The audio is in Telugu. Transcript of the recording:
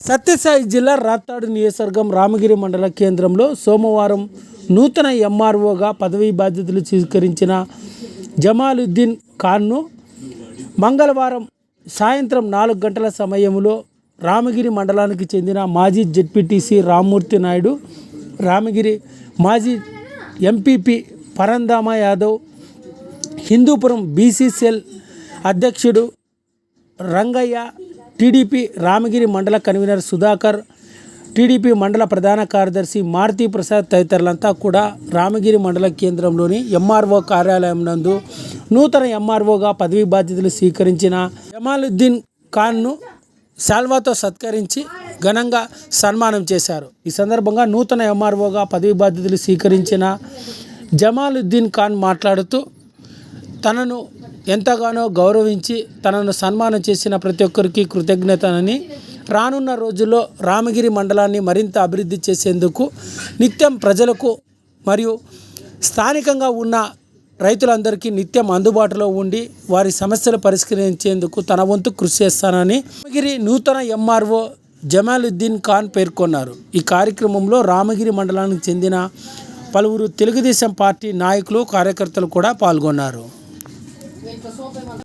సత్యసాయి జిల్లా రాత్తాడు నియోజకవర్గం రామగిరి మండల కేంద్రంలో సోమవారం నూతన ఎంఆర్ఓగా పదవీ బాధ్యతలు స్వీకరించిన జమాలుద్దీన్ ఖాన్ను మంగళవారం సాయంత్రం నాలుగు గంటల సమయంలో రామగిరి మండలానికి చెందిన మాజీ జెడ్పీటీసీ రామ్మూర్తి నాయుడు రామగిరి మాజీ ఎంపీపీ పరంధామ యాదవ్ హిందూపురం బీసీసీఎల్ అధ్యక్షుడు రంగయ్య టీడీపీ రామగిరి మండల కన్వీనర్ సుధాకర్ టీడీపీ మండల ప్రధాన కార్యదర్శి మారుతి ప్రసాద్ తదితరులంతా కూడా రామగిరి మండల కేంద్రంలోని ఎంఆర్ఓ కార్యాలయం నందు నూతన ఎంఆర్ఓగా పదవీ బాధ్యతలు స్వీకరించిన జమాలుద్దీన్ ఖాన్ను శాల్వాతో సత్కరించి ఘనంగా సన్మానం చేశారు. ఈ సందర్భంగా నూతన ఎంఆర్ఓగా పదవీ బాధ్యతలు స్వీకరించిన జమాలుద్దీన్ ఖాన్ మాట్లాడుతూ తనను ఎంతగానో గౌరవించి తనను సన్మానం చేసిన ప్రతి ఒక్కరికి కృతజ్ఞతనని రానున్న రోజుల్లో రామగిరి మండలాన్ని మరింత అభివృద్ధి చేసేందుకు నిత్యం ప్రజలకు మరియు స్థానికంగా ఉన్న రైతులందరికీ నిత్యం అందుబాటులో ఉండి వారి సమస్యలు పరిష్కరించేందుకు తన వంతు కృషి చేస్తానని రామగిరి నూతన ఎంఆర్ఓ జమాలుద్దీన్ ఖాన్ పేర్కొన్నారు. ఈ కార్యక్రమంలో రామగిరి మండలానికి చెందిన పలువురు తెలుగుదేశం పార్టీ నాయకులు కార్యకర్తలు కూడా పాల్గొన్నారు. Entonces vos